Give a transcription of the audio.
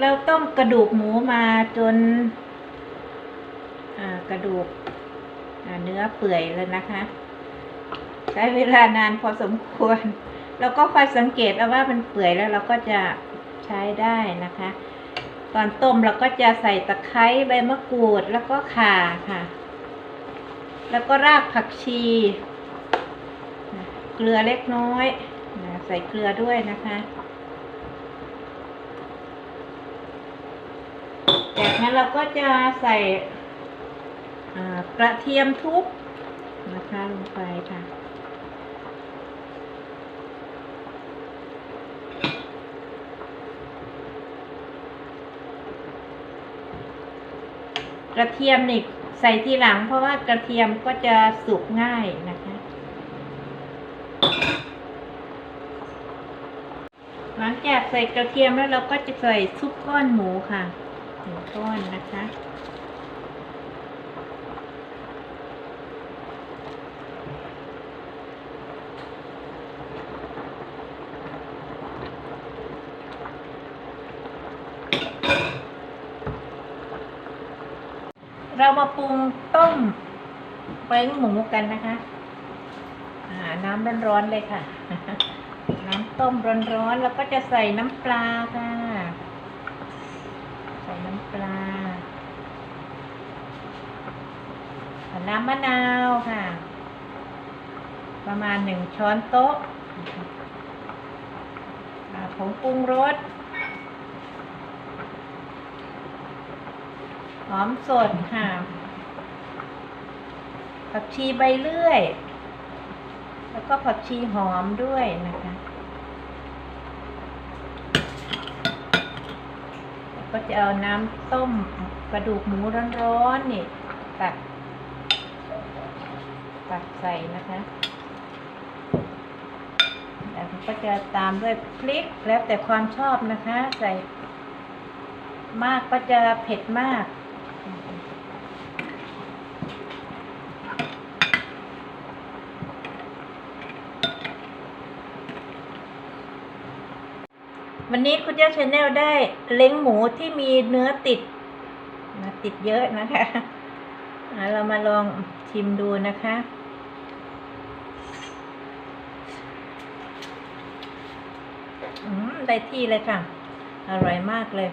เราต้มกระดูกหมูมาจนากระดูกเนื้อเปื่อยแล้วนะคะ ใช้เวลานานพอสมควรแล้วก็คอยสังเกตเอาว่ามันเปื่อยแล้วเราก็จะใช้ได้นะคะ ตอนต้มเราก็จะใส่ตะไคร้ใบมะกรูดแล้วก็ข่าค่ะ แล้วก็รากผักชีเกลือเล็กน้อยใส่เกลือด้วยนะคะ จากนั้นเราก็จะใส่กระเทียมทุบนะคะลงไปค่ะ กระเทียมนี่ใส่ทีหลังเพราะว่ากระเทียมก็จะสุกง่ายนะคะ หลังจากใส่กระเทียมแล้วเราก็จะใส่ซุปก้อนหมูค่ะ นึ่งก้อนนะคะเรามาปรุงต้มเป้งหมูกันนะคะน้ำร้อนๆเลยค่ะ น้ำต้มร้อนๆ แล้วก็จะใส่น้ำปลาค่ะ น้ำปลาน้ำมะนาวค่ะ ประมาณหนึ่งช้อนโต๊ะผงปรุงรสหอมสดค่ะผักชีใบเลื่อย แล้วก็ผักชีหอมด้วยนะคะแล้ว ก็จะเอาน้ำต้มกระดูกหมูร้อนๆนี่ตักตักใส่นะคะแล้วก็จะตามด้วยพริกแล้วแต่ความชอบนะคะ ใส่มากก็จะเผ็ดมาก วันนี้คุณย่าชาแนลได้เล้งหมูที่มีเนื้อติดนะติดเยอะนะคะเรามาลองชิมดูนะคะอืมได้ที่เลยค่ะ อร่อยมากเลย